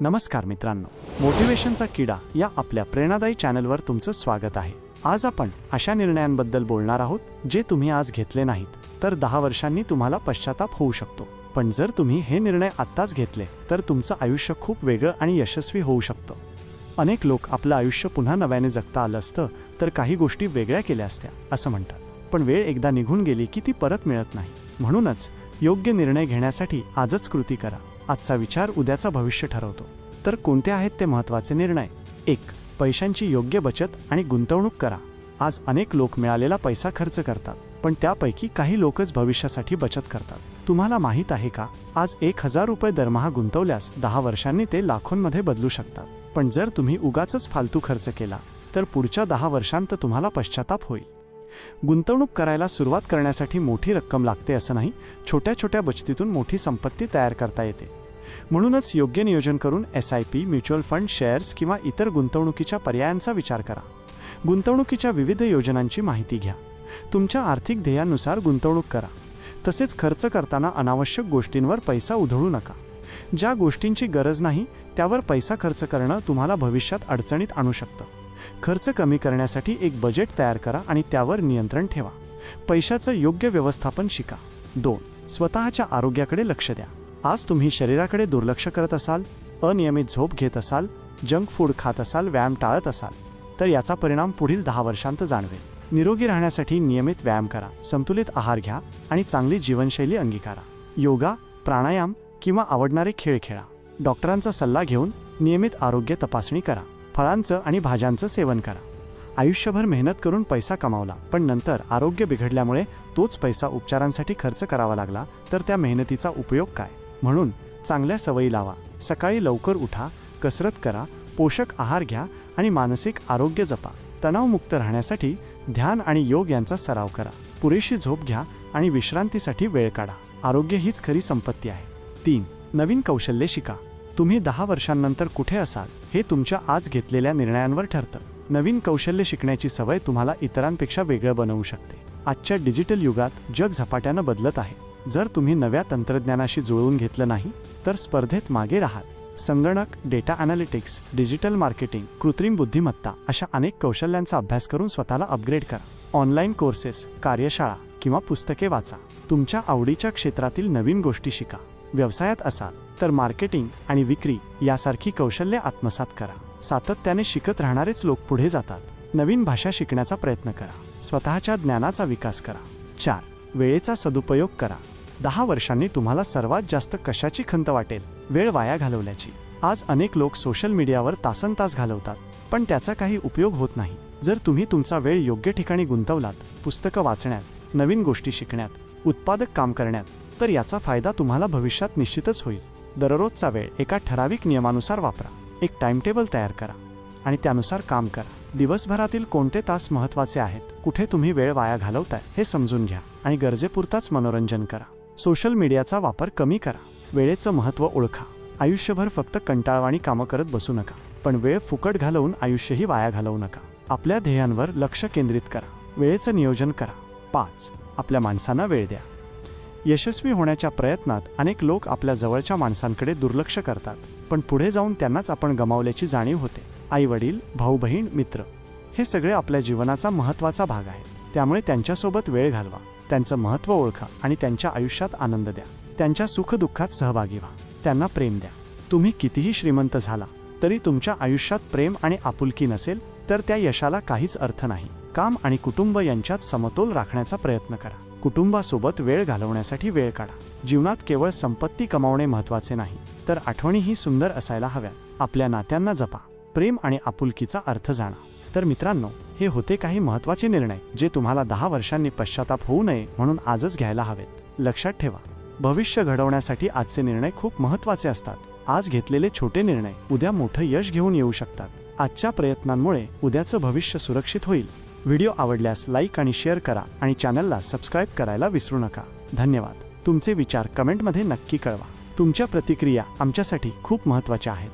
नमस्कार मित्रांनो. मोटिवेशनचा किडा या आपल्या प्रेरणादायी चॅनलवर तुमचं स्वागत आहे. आज आपण अशा निर्णयांबद्दल बोलणार आहोत जे तुम्ही आज घेतले नाहीत तर दहा वर्षांनी तुम्हाला पश्चाताप होऊ शकतो. पण जर तुम्ही हे निर्णय आत्ताच घेतले तर तुमचं आयुष्य खूप वेगळं आणि यशस्वी होऊ शकतं. अनेक लोक आपलं आयुष्य पुन्हा नव्याने जगता आलं असतं तर काही गोष्टी वेगळ्या केल्या असत्या असं म्हणतात. पण वेळ एकदा निघून गेली की ती परत मिळत नाही. म्हणूनच योग्य निर्णय घेण्यासाठी आजच कृती करा. आजचा विचार उद्याचा भविष्य ठरवतो. तर कोणते आहेत ते महत्त्वाचे निर्णय? एक पैशांची योग्य बचत आणि गुंतवणूक करा. आज अनेक लोक मिळालेला पैसा खर्च करतात पण त्यापैकी काही लोकच भविष्यासाठी बचत करतात. तुम्हाला माहीत आहे का? आज एक हजार रुपये दरमहा गुंतवल्यास दहा वर्षांनी ते लाखोंमध्ये बदलू शकतात. पण जर तुम्ही उगाच फालतू खर्च केला तर पुढच्या दहा वर्षांत तुम्हाला पश्चाताप होईल. गुंतवणूक करायला सुरुवात करण्यासाठी मोठी रक्कम लागते असं नाही छोट्या छोट्या बचतीतून मोठी संपत्ती तयार करता येते. म्हणूनच योग्य नियोजन करून S I P mutual fund shares किंवा इतर गुंतवणुकीच्या पर्यायांचा विचार करा. गुंतवणुकीच्या विविध योजनांची माहिती घ्या. तुमच्या आर्थिक ध्येयानुसार गुंतवणूक करा. तसेच खर्च करताना अनावश्यक गोष्टींवर पैसा उधळू नका. ज्या गोष्टींची गरज नाही त्यावर पैसा खर्च करणं तुम्हाला भविष्यात अडचणीत आणू शकतं. खर्च कमी करण्यासाठी एक बजेट तयार करा आणि त्यावर नियंत्रण ठेवा. पैशाचं योग्य व्यवस्थापन शिका. दोन स्वतःच्या आरोग्याकडे लक्ष द्या. आज तुम्ही शरीराकडे दुर्लक्ष करत असाल अनियमित झोप घेत असाल जंक फूड खात असाल व्यायाम टाळत असाल तर याचा परिणाम पुढील दहा वर्षांत जाणवेल. निरोगी राहण्यासाठी नियमित व्यायाम करा संतुलित आहार घ्या आणि चांगली जीवनशैली अंगीकारा. योगा प्राणायाम किंवा आवडणारे खेळ खेळा. डॉक्टरांचा सल्ला घेऊन नियमित आरोग्य तपासणी करा. फळांचं आणि भाज्यांचं सेवन करा. आयुष्यभर मेहनत करून पैसा कमावला पण नंतर आरोग्य बिघडल्यामुळे तोच पैसा उपचारांसाठी खर्च करावा लागला तर त्या मेहनतीचा उपयोग काय? म्हणून चांगल्या सवयी लावा. सकाळी लवकर उठा कसरत करा पोषक आहार घ्या आणि मानसिक आरोग्य जपा. तणावमुक्त राहण्यासाठी ध्यान आणि योग यांचा सराव करा. पुरेशी झोप घ्या आणि विश्रांतीसाठी वेळ काढा. आरोग्य हीच खरी संपत्ती आहे. तीन नवीन कौशल्ये शिका. तुम्ही दहा वर्षांनंतर कुठे असाल हे तुमच्या आज घेतलेल्या निर्णयांवर ठरतं. नवीन कौशल्य शिकण्याची सवय तुम्हाला इतरांपेक्षा वेगळं बनवू शकते. आजच्या डिजिटल युगात जग झपाट्यानं बदलत आहे. जर तुम्ही नव्या तंत्रज्ञानाशी जुळवून घेतलं नाही तर स्पर्धेत मागे राहाल. संगणक डेटा अनालिटिक्स डिजिटल मार्केटिंग कृत्रिम बुद्धिमत्ता अशा अनेक कौशल्यांचा अभ्यास करून स्वतःला अपग्रेड करा. ऑनलाईन कोर्सेस कार्यशाळा किंवा पुस्तके वाचा. तुमच्या आवडीच्या क्षेत्रातील नवीन गोष्टी शिका. व्यवसायात असाल तर मार्केटिंग आणि विक्री यासारखी कौशल्य आत्मसात करा. सातत्याने शिकत राहणारेच लोक पुढे जातात. नवीन भाषा शिकण्याचा प्रयत्न करा. स्वतःच्या ज्ञानाचा विकास करा. चार. वेळेचा सदुपयोग करा. दहा वर्षांनी तुम्हाला सर्वात जास्त कशाची खंत वाटेल? वेळ वाया घालवल्याची. आज अनेक लोक सोशल मीडियावर तासन तास घालवतात पण त्याचा काही उपयोग होत नाही. जर तुम्ही तुमचा वेळ योग्य ठिकाणी गुंतवलात पुस्तकं वाचण्यात नवीन गोष्टी शिकण्यात उत्पादक काम करण्यात तर याचा फायदा तुम्हाला भविष्यात निश्चितच होईल. दररोजचा वेळ एका ठराविक नियमानुसार वापरा. एक टाइमटेबल तयार करा आणि त्यानुसार काम करा. दिवसभरातील कोणते तास महत्त्वाचे आहेत? कुठे तुम्ही वेळ वाया घालवताय? हे समजून घ्या आणि गरजेपुरताच मनोरंजन करा. सोशल मीडियाचा वापर कमी करा. वेळेचं महत्त्व ओळखा. आयुष्यभर फक्त कंटाळवाणी कामं करत बसू नका. पण वेळ फुकट घालवून आयुष्यही वाया घालवू नका. आपल्या ध्येयांवर लक्ष केंद्रित करा. वेळेचं नियोजन करा. पाच. आपल्या माणसांना वेळ द्या. यशस्वी होण्याच्या प्रयत्नात अनेक लोक आपल्या जवळच्या माणसांकडे दुर्लक्ष करतात. पण पुढे जाऊन त्यांनाच आपण गमावल्याची जाणीव होते. आई वडील भाऊ बहीण मित्र हे सगळे आपल्या जीवनाचा महत्त्वाचा भाग आहे त्यामुळे त्यांच्यासोबत वेळ घालवा. त्यांचं महत्त्व ओळखा आणि त्यांच्या आयुष्यात आनंद द्या. त्यांच्या सुखदुःखात सहभागी व्हा. त्यांना प्रेम द्या. तुम्ही कितीही श्रीमंत झाला तरी तुमच्या आयुष्यात प्रेम आणि आपुलकी नसेल तर त्या यशाला काहीच अर्थ नाही. काम आणि कुटुंब यांच्यात समतोल राखण्याचा प्रयत्न करा. कुटुंबासोबत वेळ घालवण्यासाठी वेळ काढा. जीवनात केवळ संपत्ती कमावणे महत्त्वाचे नाही तर आठवणीही सुंदर असायला हव्यात. आपल्या नात्यांना जपा. प्रेम आणि आपुलकीचा अर्थ जाणा. तर मित्रांनो हे होते काही महत्त्वाचे निर्णय जे तुम्हाला दहा वर्षांनी पश्चाताप होऊ नये म्हणून आजच घ्यायला हवेत. लक्षात ठेवा भविष्य घडवण्यासाठी आजचे निर्णय खूप महत्त्वाचे असतात. आज घेतलेले छोटे निर्णय उद्या मोठं यश घेऊन येऊ शकतात. आजच्या प्रयत्नांमुळे उद्याचं भविष्य सुरक्षित होईल. व्हिडिओ आवडल्यास लाईक आणि शेअर करा आणि चॅनलला सबस्क्राईब करायला विसरू नका. धन्यवाद. तुमचे विचार कमेंटमध्ये नक्की कळवा. तुमच्या प्रतिक्रिया आमच्यासाठी खूप महत्त्वाच्या आहेत.